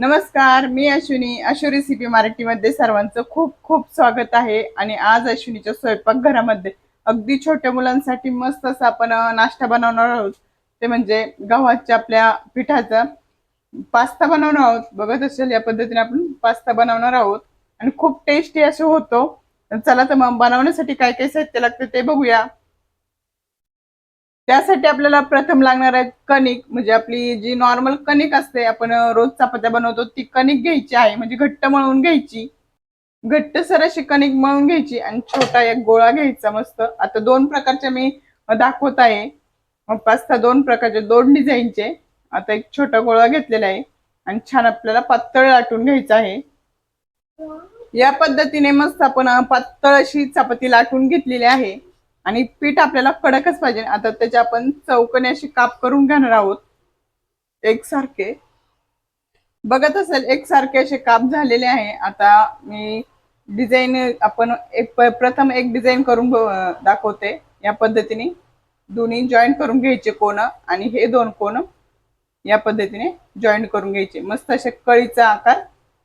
नमस्कार मी अश्विनी. अशू रेसिपी मराठीमध्ये सर्वांचं खूप खूप स्वागत आहे. आणि आज अश्विनीच्या स्वयंपाकघरामध्ये अगदी छोट्या मुलांसाठी मस्त असं आपण नाश्ता बनवणार आहोत. ते म्हणजे गव्हाच्या आपल्या पिठाचा पास्ता बनवणार आहोत. बघत असेल या पद्धतीने आपण पास्ता बनवणार आहोत. आणि खूप टेस्टी असं होतो. चला तर मग बनवण्यासाठी काय काय साहित्य लागतं ते बघूया. त्यासाठी आपल्याला प्रथम लागणार आहे कणिक. म्हणजे आपली जी नॉर्मल कणिक असते आपण रोज चपात्या बनवतो ती कणिक घ्यायची आहे. म्हणजे घट्ट मळून घ्यायची. घट्ट सर अशी कणिक मळून घ्यायची आणि छोटा एक गोळा घ्यायचा मस्त. आता दोन प्रकारच्या मी दाखवत आहे. पास्ता दोन प्रकारचे दोन डिझाईनचे. आता एक छोटा गोळा घेतलेला आहे आणि छान आपल्याला पातळ लाटून घ्यायचा आहे. या पद्धतीने मस्त आपण पातळ अशी चपाती लाटून घेतलेली आहे. आणि पीठ आपल्याला कडकच पाहिजे. आता त्याचे आपण चौकने अशी काप करून घेणार आहोत. एकसारखे. बघत असेल एकसारखे असे काप झालेले आहे. आता मी डिझाईन आपण एक प्रथम एक डिझाईन करून दाखवते. या पद्धतीने दोन्ही जॉईन करून घ्यायचे कोण आणि हे दोन कोण या पद्धतीने जॉईंट करून घ्यायचे. मस्त असे कळीचा आकार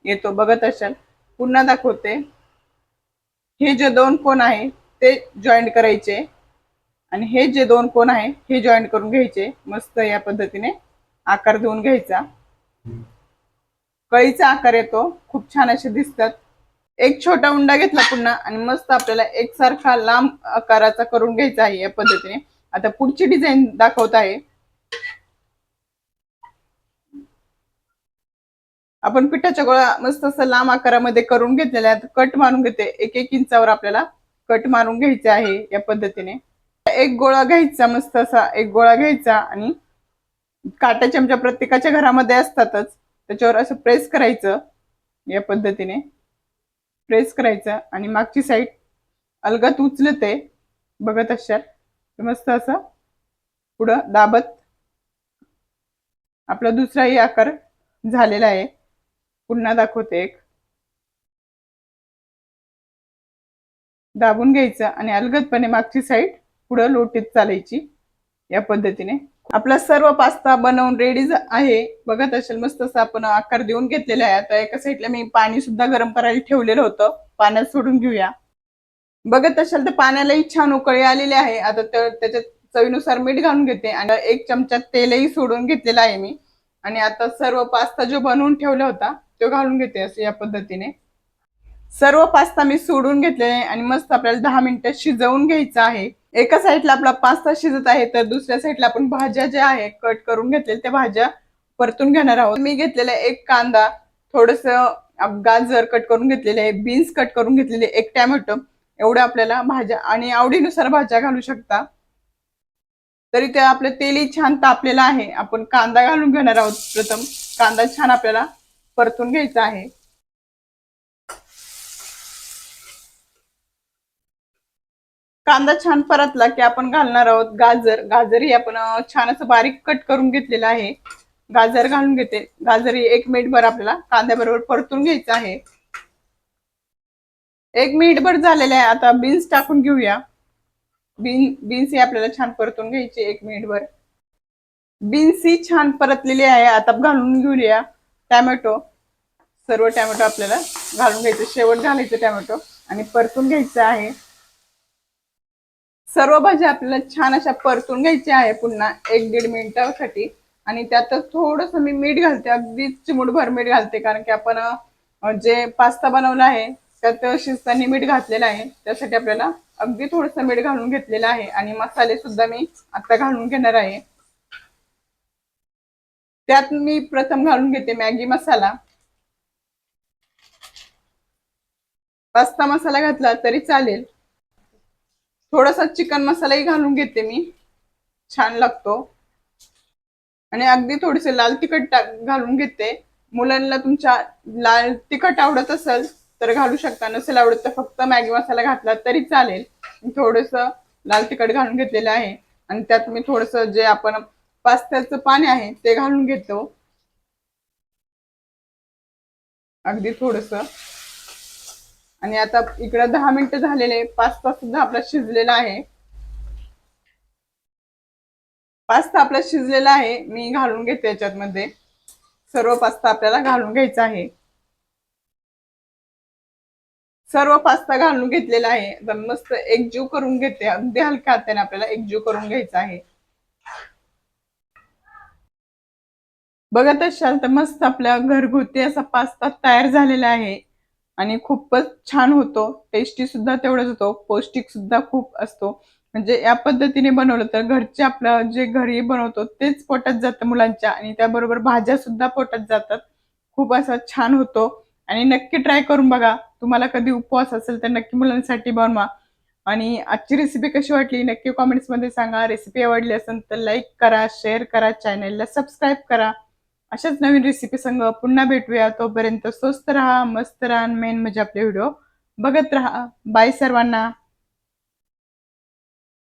येतो. बघत असाल. पुन्हा दाखवते. हे जे दोन कोण आहे ते जॉईंट करायचे. आणि हे जे दोन कोण आहे हे जॉईंट करून घ्यायचे. मस्त या पद्धतीने आकार देऊन घ्यायचा. कळीचा आकार येतो. खूप छान असे दिसतात. एक छोटा उंडा घेतला पुन्हा आणि मस्त आपल्याला एकसारखा लांब आकाराचा करून घ्यायचा आहे या पद्धतीने. आता पुढची डिझाईन दाखवत आहे. आपण पिठाच्या गोळा मस्त असं लांब आकारामध्ये करून घेतलेल्या आहेत. कट मारून घेते. एक एक इंचावर आपल्याला कट मारून घ्यायचे आहे या पद्धतीने. एक गोळा घ्यायचा मस्त असा एक गोळा घ्यायचा आणि काटा चमचा प्रत्येकाच्या घरामध्ये असतातच. त्याच्यावर असं प्रेस करायचं या पद्धतीने. प्रेस करायचं आणि मागची साईड अलगत उचलते. बघत असाल तर मस्त असं पुढं दाबत आपला दुसराही आकार झालेला आहे. पुन्हा दाखवते एक. दाबून घ्यायचं आणि अलगदपणे मागची साईड पुढं लोटीत चालायची. या पद्धतीने. आपला सर्व पास्ता बनवून रेडी आहे. बघत असेल मस्त असं आपण आकार देऊन घेतलेला आहे. आता एका साईडला मी पाणी सुद्धा गरम करायला ठेवलेलं होतं. पाण्यात सोडून घेऊया. बघत असेल तर पाण्यालाही छान उकळी आलेली आहे. आता तर त्याच्यात चवीनुसार मीठ घालून घेते. आणि एक चमचा तेलही सोडून घेतलेला आहे मी. आणि आता सर्व पास्ता जो बनवून ठेवला होता तो घालून घेते असं या पद्धतीने. सर्व पास्ता मी सोडून घेतलेले आहे आणि मस्त आपल्याला दहा मिनिटं शिजवून घ्यायचं आहे. एका साईडला आपला पास्ता शिजत आहे तर दुसऱ्या साईडला आपण भाज्या ज्या आहे कट करून घेतलेल्या त्या भाज्या परतून घेणार आहोत. मी घेतलेला एक कांदा थोडस गाजर कट करून घेतलेले आहे बीन्स कट करून घेतलेले एक टॅमॅटो एवढ्या आपल्याला भाज्या आणि आवडीनुसार भाज्या घालू शकता. तरी ते आपलं तेलही छान तापलेलं आहे. आपण कांदा घालून घेणार आहोत प्रथम. कांदा छान आपल्याला परतून घ्यायचा आहे. कांदा छान परतला की आपण घालणार आहोत. गाजर गाजरही आपण छान असं बारीक कट करून घेतलेलं आहे. गाजर घालून घेते. गाजर ही एक मिनिटभर आपल्याला कांद्याबरोबर परतून घ्यायचं आहे. एक मिनिटभर झालेलं झालेले आहे. आता बीन्स टाकून घेऊया. बीन बीन्स ही आपल्याला छान परतून घ्यायची एक मिनिट भर बीन्स ही छान परतलेली आहे. आता घालून घेऊया टॅमॅटो. सर्व टॅमॅटो आपल्याला घालून घ्यायचं. शेवट घालायचं टॅमॅटो आणि परतून घ्यायचं आहे. सर्व भाज्या आपल्याला छान अशा परतून घ्यायच्या आहे पुन्हा एक दीड मिनिटासाठी. आणि त्यातच थोडस मी मीठ घालते. अगदी चिमूटभर मीठ घालते कारण की आपण जे पास्ता बनवला आहे त्यात शिजताना मीठ घातलेलं आहे. त्यासाठी आपल्याला अगदी थोडस मीठ घालून घेतलेलं आहे. आणि मसाले सुद्धा मी आता घालून घेणार आहे. त्यात मी प्रथम घालून घेते मॅगी मसाला. पास्ता मसाला घातला तरी चालेल. थोडासा चिकन मसालाही घालून घेते मी. छान लागतो. आणि अगदी थोडेसे लाल तिखट टाक घालून घेते. मुलांना तुमच्या लाल तिखट आवडत असेल तर घालू शकता. नसेल आवडत तर फक्त मॅगी मसाला घातला तरी चालेल. थोडस लाल तिखट घालून घेतलेलं आहे. आणि त्यात मी थोडस जे आपण पास्त्याचं पाणी आहे ते घालून घेतो. अगदी थोडस. आणि आता इकडे दहा मिनिटं झालेले पास्ता सुद्धा आपला शिजलेला आहे. पास्ता आपला शिजलेला आहे मी घालून घेते याच्यात मध्ये सर्व पास्ता आपल्याला घालून घ्यायचा आहे. सर्व पास्ता घालून घेतलेला आहे. मस्त एकजीव करून घेते. अगदी हलक्या हाताने आपल्याला एकजीव करून घ्यायचा आहे. बघत असाल तर मस्त आपल्या घरगुती असा पास्ता तयार झालेला आहे. आणि खूपच छान होतो. टेस्टी सुद्धा तेवढाच होतो. पौष्टिक सुद्धा खूप असतो. म्हणजे या पद्धतीने बनवलं तर घरचे आपलं जे घरी बनवतो तेच पोटात जातं मुलांच्या आणि त्याबरोबर भाज्या सुद्धा पोटात जातात. खूप असा छान होतो. आणि नक्की ट्राय करून बघा. तुम्हाला कधी उपवास असेल तर नक्की मुलांसाठी बनवा. आणि आजची रेसिपी कशी वाटली नक्की कॉमेंट्समध्ये सांगा. रेसिपी आवडली असेल तर लाईक करा शेअर करा चॅनेलला सबस्क्राईब करा. अशाच नवीन रेसिपी संग पुन्हा भेटूया. तोपर्यंत स्वस्त राहा मस्त राहा मेन म्हणजे आपले व्हिडिओ बघत राहा. बाय सर्वांना.